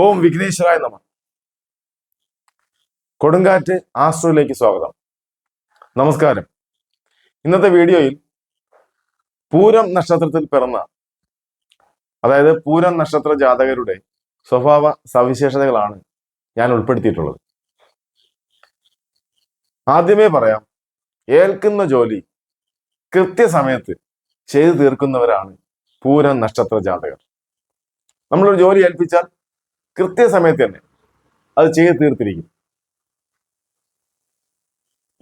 ഓം വിഘ്നേശ്വരായ നമ. കൊടുങ്കാറ്റ് ആസ്ട്രോയിലേക്ക് സ്വാഗതം. നമസ്കാരം. ഇന്നത്തെ വീഡിയോയിൽ പൂരം നക്ഷത്രത്തിൽ പിറന്ന അതായത് പൂരം നക്ഷത്ര ജാതകരുടെ സ്വഭാവ സവിശേഷതകളാണ് ഞാൻ ഉൾപ്പെടുത്തിയിട്ടുള്ളത്. ആദ്യമേ പറയാം ഏൽക്കുന്ന ജോലി കൃത്യസമയത്ത് ചെയ്തു തീർക്കുന്നവരാണ് പൂരം നക്ഷത്ര ജാതകർ. നമ്മളൊരു ജോലി ഏൽപ്പിച്ചാൽ കൃത്യസമയത്ത് തന്നെ അത് ചെയ്ത് തീർത്തിരിക്കും.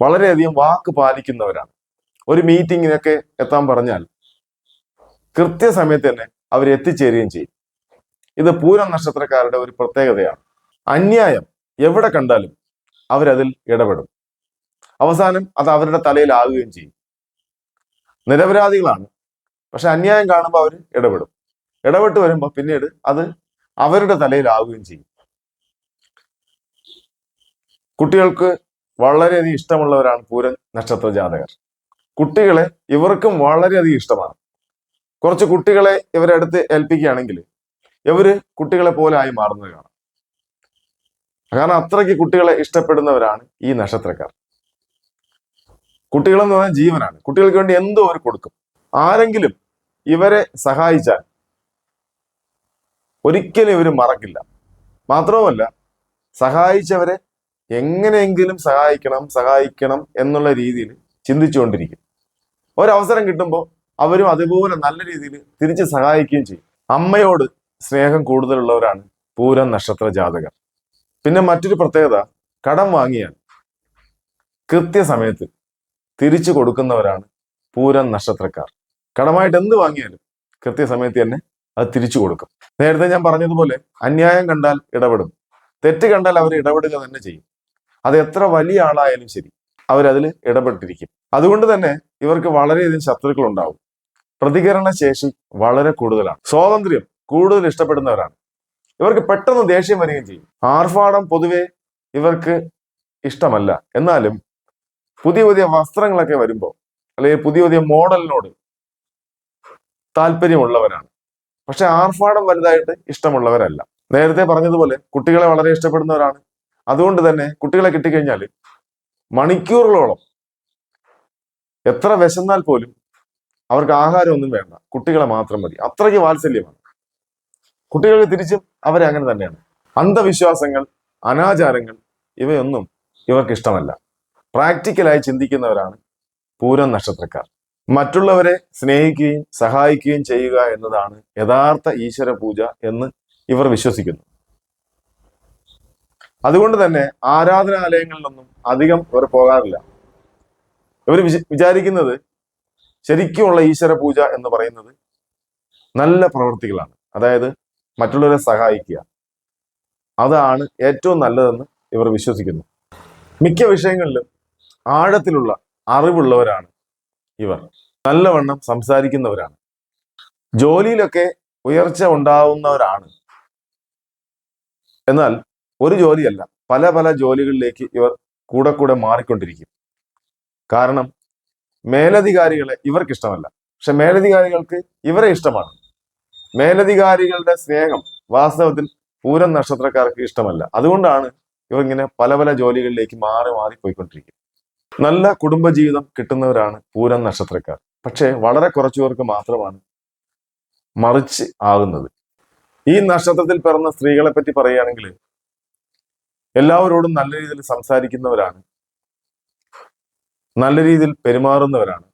വളരെയധികം വാക്ക് പാലിക്കുന്നവരാണ്. ഒരു മീറ്റിങ്ങിനൊക്കെ എത്താൻ പറഞ്ഞാൽ കൃത്യസമയത്ത് തന്നെ അവർ എത്തിച്ചേരുകയും ചെയ്യും. ഇത് പൂരം നക്ഷത്രക്കാരുടെ ഒരു പ്രത്യേകതയാണ്. അന്യായം എവിടെ കണ്ടാലും അവരതിൽ ഇടപെടും. അവസാനം അത് അവരുടെ തലയിലാകുകയും ചെയ്യും. നിരപരാധികളാണ്. പക്ഷെ അന്യായം കാണുമ്പോൾ അവർ ഇടപെടും. ഇടപെട്ട് വരുമ്പോൾ പിന്നീട് അത് അവരുടെ തലയിലാവുകയും ചെയ്യും. കുട്ടികൾക്ക് വളരെയധികം ഇഷ്ടമുള്ളവരാണ് പൂരൻ നക്ഷത്ര ജാതകർ. കുട്ടികളെ ഇവർക്കും വളരെയധികം ഇഷ്ടമാണ്. കുറച്ച് കുട്ടികളെ ഇവരെ അടുത്ത് ഏൽപ്പിക്കുകയാണെങ്കിൽ ഇവർ കുട്ടികളെ പോലെ ആയി മാറുന്നത് കാണാം. കാരണം അത്രയ്ക്ക് കുട്ടികളെ ഇഷ്ടപ്പെടുന്നവരാണ് ഈ നക്ഷത്രക്കാർ. കുട്ടികളെന്ന് പറഞ്ഞാൽ ജീവനാണ്. കുട്ടികൾക്ക് വേണ്ടി എന്തോ അവർ കൊടുക്കും. ആരെങ്കിലും ഇവരെ സഹായിച്ചാൽ ഒരിക്കലും ഇവർ മറക്കില്ല. മാത്രവുമല്ല സഹായിച്ചവരെ എങ്ങനെയെങ്കിലും സഹായിക്കണം സഹായിക്കണം എന്നുള്ള രീതിയിൽ ചിന്തിച്ചുകൊണ്ടിരിക്കും. ഒരവസരം കിട്ടുമ്പോൾ അവരും അതുപോലെ നല്ല രീതിയിൽ തിരിച്ച് സഹായിക്കുകയും ചെയ്യും. അമ്മയോട് സ്നേഹം കൂടുതലുള്ളവരാണ് പൂരം നക്ഷത്ര ജാതകർ. പിന്നെ മറ്റൊരു പ്രത്യേകത കടം വാങ്ങിയാൽ കൃത്യസമയത്ത് തിരിച്ചു കൊടുക്കുന്നവരാണ് പൂരം നക്ഷത്രക്കാർ. കടമായിട്ട് എന്ത് വാങ്ങിയാലും കൃത്യസമയത്ത് തന്നെ അത് തിരിച്ചു കൊടുക്കും. നേരത്തെ ഞാൻ പറഞ്ഞതുപോലെ അന്യായം കണ്ടാൽ ഇടപെടും. തെറ്റ് കണ്ടാൽ അവർ ഇടപെടുക തന്നെ ചെയ്യും. അത് എത്ര വലിയ ആളായാലും ശരി അവരതിൽ ഇടപെട്ടിരിക്കും. അതുകൊണ്ട് തന്നെ ഇവർക്ക് വളരെയധികം ശത്രുക്കൾ ഉണ്ടാവും. പ്രതികരണ ശേഷി വളരെ കൂടുതലാണ്. സ്വാതന്ത്ര്യം കൂടുതൽ ഇഷ്ടപ്പെടുന്നവരാണ്. ഇവർക്ക് പെട്ടെന്ന് ദേഷ്യം വരികയും ചെയ്യും. ആർഭാടം പൊതുവെ ഇവർക്ക് ഇഷ്ടമല്ല. എന്നാലും പുതിയ പുതിയ വസ്ത്രങ്ങളൊക്കെ വരുമ്പോൾ അല്ലെങ്കിൽ പുതിയ പുതിയ മോഡലിനോട് താല്പര്യമുള്ളവരാണ്. പക്ഷെ ആർഭാടം വലുതായിട്ട് ഇഷ്ടമുള്ളവരല്ല. നേരത്തെ പറഞ്ഞതുപോലെ കുട്ടികളെ വളരെ ഇഷ്ടപ്പെടുന്നവരാണ്. അതുകൊണ്ട് തന്നെ കുട്ടികളെ കിട്ടിക്കഴിഞ്ഞാൽ മണിക്കൂറുകളോളം എത്ര വിശന്നാൽ പോലും അവർക്ക് ആഹാരമൊന്നും വേണ്ട. കുട്ടികളെ മാത്രം മതി. അത്രയ്ക്ക് വാത്സല്യമാണ്. കുട്ടികൾക്ക് തിരിച്ചും അവരെ അങ്ങനെ തന്നെയാണ്. അന്ധവിശ്വാസങ്ങൾ അനാചാരങ്ങൾ ഇവയൊന്നും ഇവർക്ക് ഇഷ്ടമല്ല പ്രാക്ടിക്കലായി ചിന്തിക്കുന്നവരാണ് പൂരം നക്ഷത്രക്കാർ. മറ്റുള്ളവരെ സ്നേഹിക്കുകയും സഹായിക്കുകയും ചെയ്യുക എന്നതാണ് യഥാർത്ഥ ഈശ്വര പൂജ എന്ന് ഇവർ വിശ്വസിക്കുന്നു. അതുകൊണ്ട് തന്നെ ആരാധനാലയങ്ങളിലൊന്നും അധികം ഇവർ പോകാറില്ല. ഇവർ വിചാരിക്കുന്നത് ശരിക്കുമുള്ള ഈശ്വര പൂജ എന്ന് പറയുന്നത് നല്ല പ്രവൃത്തികളാണ്. അതായത് മറ്റുള്ളവരെ സഹായിക്കുക. അതാണ് ഏറ്റവും നല്ലതെന്ന് ഇവർ വിശ്വസിക്കുന്നു. മിക്ക വിഷയങ്ങളിലും ആഴത്തിലുള്ള അറിവുള്ളവരാണ് ഇവർ നല്ലവണ്ണം സംസാരിക്കുന്നവരാണ്. ജോലിയിലൊക്കെ ഉയർച്ച ഉണ്ടാവുന്നവരാണ്. എന്നാൽ ഒരു ജോലിയല്ല പല പല ജോലികളിലേക്ക് ഇവർ കൂടെ കൂടെ മാറിക്കൊണ്ടിരിക്കും. കാരണം മേലധികാരികളെ ഇവർക്ക് ഇഷ്ടമല്ല പക്ഷെ മേലധികാരികൾക്ക് ഇവരെ ഇഷ്ടമാണ്. മേലധികാരികളുടെ സ്നേഹം വാസ്തവത്തിൽ പൂരം നക്ഷത്രക്കാർക്ക് ഇഷ്ടമല്ല. അതുകൊണ്ടാണ് ഇവർ ഇങ്ങനെ പല പല ജോലികളിലേക്ക് മാറി മാറി പോയിക്കൊണ്ടിരിക്കും നല്ല കുടുംബജീവിതം കിട്ടുന്നവരാണ് പൂരം നക്ഷത്രക്കാർ. പക്ഷേ വളരെ കുറച്ചു പേർക്ക് മാത്രമാണ് മറിച്ച് ആകുന്നത്. ഈ നക്ഷത്രത്തിൽ പിറന്ന സ്ത്രീകളെ പറ്റി പറയുകയാണെങ്കിൽ എല്ലാവരോടും നല്ല രീതിയിൽ സംസാരിക്കുന്നവരാണ്. നല്ല രീതിയിൽ പെരുമാറുന്നവരാണ്.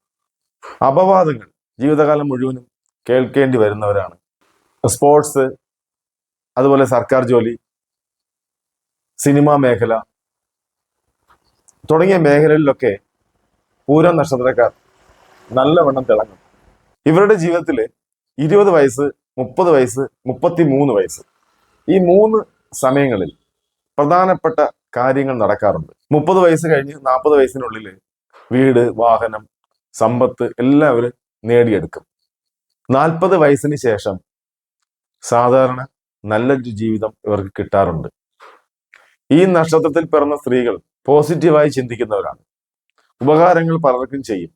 അപവാദങ്ങൾ ജീവിതകാലം മുഴുവനും കേൾക്കേണ്ടി വരുന്നവരാണ്. സ്പോർട്സ് അതുപോലെ സർക്കാർ ജോലി സിനിമാ മേഖല തുടങ്ങിയ മേഖലകളിലൊക്കെ പൂരം നക്ഷത്രക്കാർ നല്ലവണ്ണം തിളങ്ങും. ഇവരുടെ ജീവിതത്തിൽ ഇരുപത് വയസ്സ് മുപ്പത് വയസ്സ് മുപ്പത്തി മൂന്ന് വയസ്സ്. ഈ മൂന്ന് സമയങ്ങളിൽ പ്രധാനപ്പെട്ട കാര്യങ്ങൾ നടക്കാറുണ്ട്. മുപ്പത് വയസ്സ് കഴിഞ്ഞ് നാൽപ്പത് വയസ്സിനുള്ളിൽ വീട് വാഹനം സമ്പത്ത് എല്ലാം അവർ നേടിയെടുക്കും. നാൽപ്പത് വയസ്സിന് ശേഷം സാധാരണ നല്ലൊരു ജീവിതം ഇവർക്ക് കിട്ടാറുണ്ട്. ഈ നക്ഷത്രത്തിൽ പിറന്ന സ്ത്രീകൾ പോസിറ്റീവായി ചിന്തിക്കുന്നവരാണ്. ഉപകാരങ്ങൾ പലർക്കും ചെയ്യും.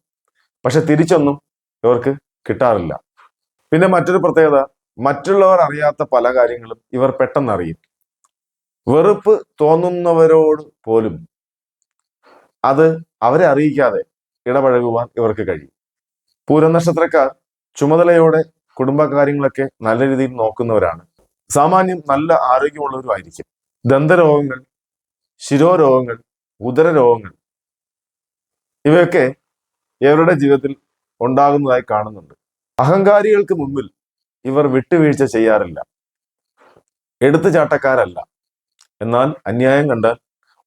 പക്ഷെ തിരിച്ചൊന്നും ഇവർക്ക് കിട്ടാറില്ല. പിന്നെ മറ്റൊരു പ്രത്യേകത മറ്റുള്ളവർ അറിയാത്ത പല കാര്യങ്ങളും ഇവർ പെട്ടെന്ന് അറിയും വെറുപ്പ് തോന്നുന്നവരോട് പോലും അത് അവരെ അറിയിക്കാതെ ഇടപഴകുവാൻ ഇവർക്ക് കഴിയും. പൂരനക്ഷത്രക്കാർ ചുമതലയോടെ കുടുംബകാര്യങ്ങളൊക്കെ നല്ല രീതിയിൽ നോക്കുന്നവരാണ്. സാമാന്യം നല്ല ആരോഗ്യമുള്ളവരുമായിരിക്കും. ദന്തരോഗങ്ങൾ ശിരോരോഗങ്ങൾ ഉദരരോഗങ്ങൾ. ഇവയൊക്കെ ഇവരുടെ ജീവിതത്തിൽ ഉണ്ടാകുന്നതായി കാണുന്നുണ്ട്. അഹങ്കാരികൾക്ക് മുമ്പിൽ ഇവർ വിട്ടുവീഴ്ച ചെയ്യാറില്ല. എടുത്തുചാട്ടക്കാരല്ല. എന്നാൽ അന്യായം കണ്ടാൽ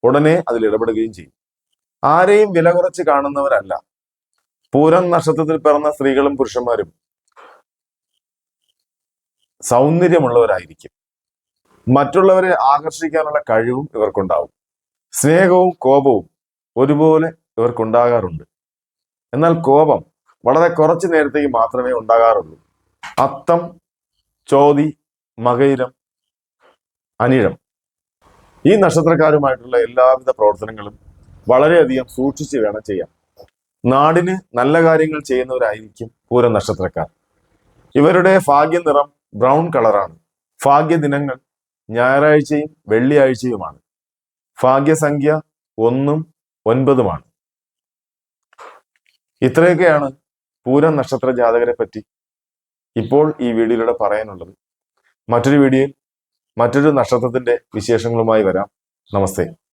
ഉടനെ അതിൽ ഇടപെടുകയും ചെയ്യും. ആരെയും വില കുറച്ച് കാണുന്നവരല്ല. പൂരം നക്ഷത്രത്തിൽ പിറന്ന സ്ത്രീകളും പുരുഷന്മാരും സൗന്ദര്യമുള്ളവരായിരിക്കും. മറ്റുള്ളവരെ ആകർഷിക്കാനുള്ള കഴിവും ഇവർക്കുണ്ടാവും. സ്നേഹവും കോപവും ഒരുപോലെ ഇവർക്കുണ്ടാകാറുണ്ട്. എന്നാൽ കോപം വളരെ കുറച്ചു നേരത്തേക്ക് മാത്രമേ ഉണ്ടാകാറുള്ളൂ. അത്തം ചോതി മകയിരം അനിഴം ഈ നക്ഷത്രക്കാരുമായിട്ടുള്ള എല്ലാവിധ പ്രവർത്തനങ്ങളും വളരെയധികം സൂക്ഷിച്ച് വേണം ചെയ്യാൻ. നാടിന് നല്ല കാര്യങ്ങൾ ചെയ്യുന്നവരായിരിക്കും പൂരം നക്ഷത്രക്കാർ. ഇവരുടെ ഭാഗ്യനിറം ബ്രൗൺ കളറാണ്. ഭാഗ്യ ദിനങ്ങൾ ഞായറാഴ്ചയും വെള്ളിയാഴ്ചയുമാണ്. ഭാഗ്യസംഖ്യ ഒന്നും ഒൻപതുമാണ്. ഇത്രയൊക്കെയാണ് പൂരം നക്ഷത്ര ജാതകരെ പറ്റി ഇപ്പോൾ ഈ വീഡിയോയിലൂടെ പറയാനുള്ളത്. മറ്റൊരു വീഡിയോയിൽ മറ്റൊരു നക്ഷത്രത്തിന്റെ വിശേഷങ്ങളുമായി വരാം. നമസ്തേ.